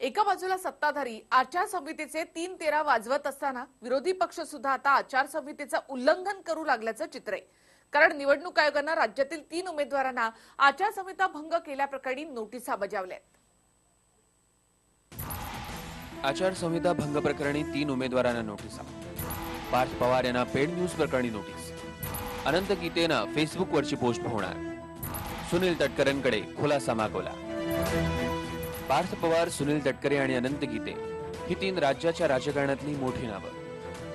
एका बाजूला सत्ताधारी आचारसंहितेचे तीन तेरा वाजवत असताना विरोधी पक्ष सुद्धा आता आचारसंहितेचं उल्लंघन करू लागल्याचं चित्र आहे. कारण निवडणूक आयोगानं राज्यातील तीन उमेदवारांना आचारसंहिता भंग केल्याप्रकरणी नोटिसा बजावल्यात. आचारसंहिता भंग प्रकरणी तीन उमेदवारांना नोटिसा. पार्थ पवार यांना पेड न्यूज प्रकरणी नोटीस. अनंत गीतेनं फेसबुकवरची पोस्ट होणार सुनील तटकरेंकडे खुलासा मागवला. पार्थ पवार सुनील तटकरे आणि अनंत गीते ही तीन राज्याच्या राजकारणातली मोठी नावं.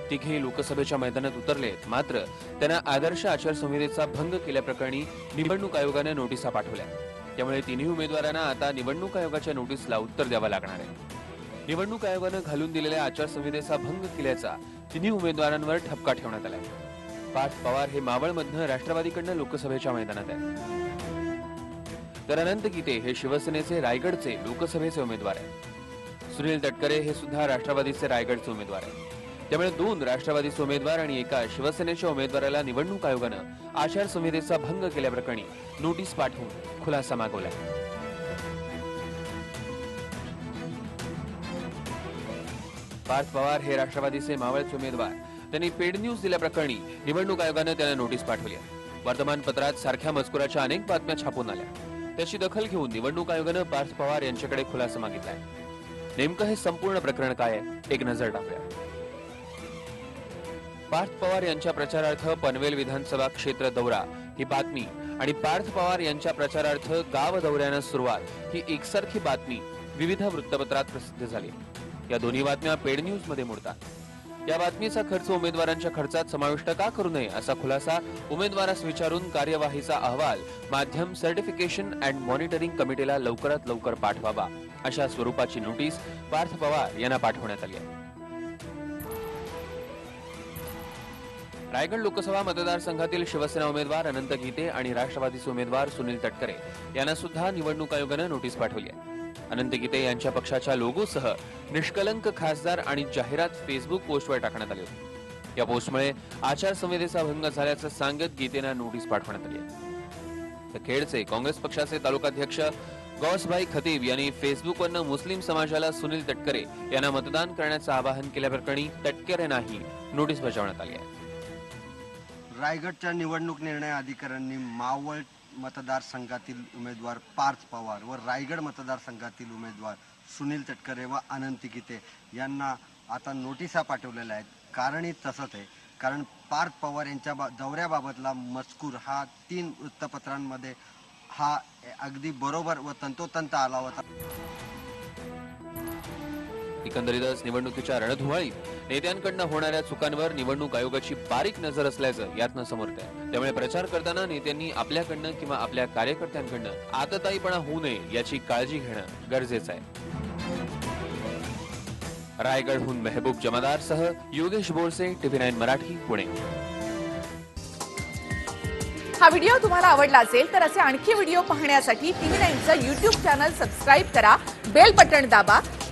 तिघे लोकसभेच्या मैदानात उतरलेत. मात्र त्यांना आदर्श आचारसंहितेचा भंग केल्याप्रकरणी निवडणूक आयोगाने नोटिसा पाठवल्या. त्यामुळे तिन्ही उमेदवारांना आता निवडणूक आयोगाच्या नोटीसला उत्तर द्यावं लागणार आहे. निवडणूक आयोगानं घालून दिलेल्या आचारसंहितेचा भंग केल्याचा तिन्ही उमेदवारांवर ठपका ठेवण्यात आला पार्थ पवार हे मावळमधनं राष्ट्रवादीकडनं लोकसभेच्या मैदानात आहे तर अनंत गीते हे शिवसेनेचे रायगडचे लोकसभेचे उमेदवार आहेत. सुनील तटकरे हे सुद्धा राष्ट्रवादीचे रायगडचे उमेदवार आहेत. त्यामुळे दोन राष्ट्रवादीचे उमेदवार आणि एका शिवसेनेच्या उमेदवाराला निवडणूक आयोगानं आचारसंहितेचा भंग केल्याप्रकरणी नोटीस पाठवून खुलासा मागवला पार्थ पवार हे राष्ट्रवादीचे मावळचे उमेदवार. त्यांनी पेड न्यूज दिल्याप्रकरणी निवडणूक आयोगानं त्यांना नोटीस पाठवली आहे. वर्तमानपत्रात सारख्या मजकुराच्या अनेक बातम्या छापून आल्या. त्याची दखल घेऊन निवडणूक आयोगानं पार्थ पवार यांच्याकडे खुलासा मागितलाय. नेमकं हे संपूर्ण प्रकरण काय आहे एक नजर टाकूया. पार्थ पवार यांच्या प्रचारार्थ पनवेल विधानसभा क्षेत्र दौरा ही बातमी आणि पार्थ पवार यांच्या प्रचारार्थ गाव दौऱ्यानं सुरुवात ही एकसारखी बातमी विविध वृत्तपत्रात प्रसिद्ध झाली. या दोन्ही बातम्या पेड न्यूजमध्ये मोडतात. या बातमीचा खर्च उमेदवारांच्या खर्चात समाविष्ट का करू नये असा खुलासा उमेदवारास विचारून कार्यवाहीचा अहवाल माध्यम सर्टिफिकेशन अँड मॉनिटरिंग कमिटीला लवकरात लवकर पाठवावा अशा स्वरूपाची नोटीस पार्थ पवार यांना पाठवण्यात आली आहे. रायगड लोकसभा मतदारसंघातील शिवसेना उमेदवार अनंत गीते आणि राष्ट्रवादीचे उमेदवार सुनील तटकरे यांना सुद्धा निवडणूक आयोगानं नोटीस पाठवली आहे. अनंत गीते यांच्या पक्षाच्या लोगोसह निष्कलंक खासदार आणि जाहिरात फेसबुक पोस्टवर टाकण्यात आली होती. या पोस्टमुळे आचारसंहितेचा भंग झाल्याचं सांगत गीतेना नोटीस पाठवण्यात आली आहे. तर खेडचे काँग्रेस पक्षाचे तालुकाध्यक्ष गौसभाई खतीब यांनी फेसबुकवरनं मुस्लिम समाजाला सुनील तटकरे यांना मतदान करण्याचं आवाहन केल्याप्रकरणी तटकरे नाही नोटीस बजावण्यात आली आहे. रायगडच्या निवडणूक निर्णय अधिकाऱ्यांनी मावळ मतदारसंघातील उमेदवार पार्थ पवार व रायगड मतदारसंघातील उमेदवार सुनील तटकरे व अनंत यांना आता नोटिसा पाठवलेल्या आहेत. कारणही तसंच आहे. कारण पार्थ पवार यांच्या बा दौऱ्याबाबतला मजकूर हा तीन वृत्तपत्रांमध्ये हा अगदी बरोबर व तंतोतंत आला होता. एकंदरीतच निवडणुकीच्या रणधुमाळीत नेत्यांकडनं होणाऱ्या चुकांवर निवडणूक आयोगाची बारीक नजर असल्याचं यातनं समोर आहे त्यामुळे प्रचार करताना नेत्यांनी आपल्याकडनं किंवा आपल्या कार्यकर्त्यांकडनं आतताईपणा होऊ नये याची काळजी घेणं गरजेचं आहे. रायगडहून मेहबूब जमादारसह योगेश बोरसे टीव्ही नाईन मराठी पुणे. हा व्हिडिओ तुम्हाला आवडला असेल तर असे आणखी व्हिडिओ पाहण्यासाठी टीव्ही नाईनचं युट्यूब चॅनल सबस्क्राईब करा बेल बटण दाबा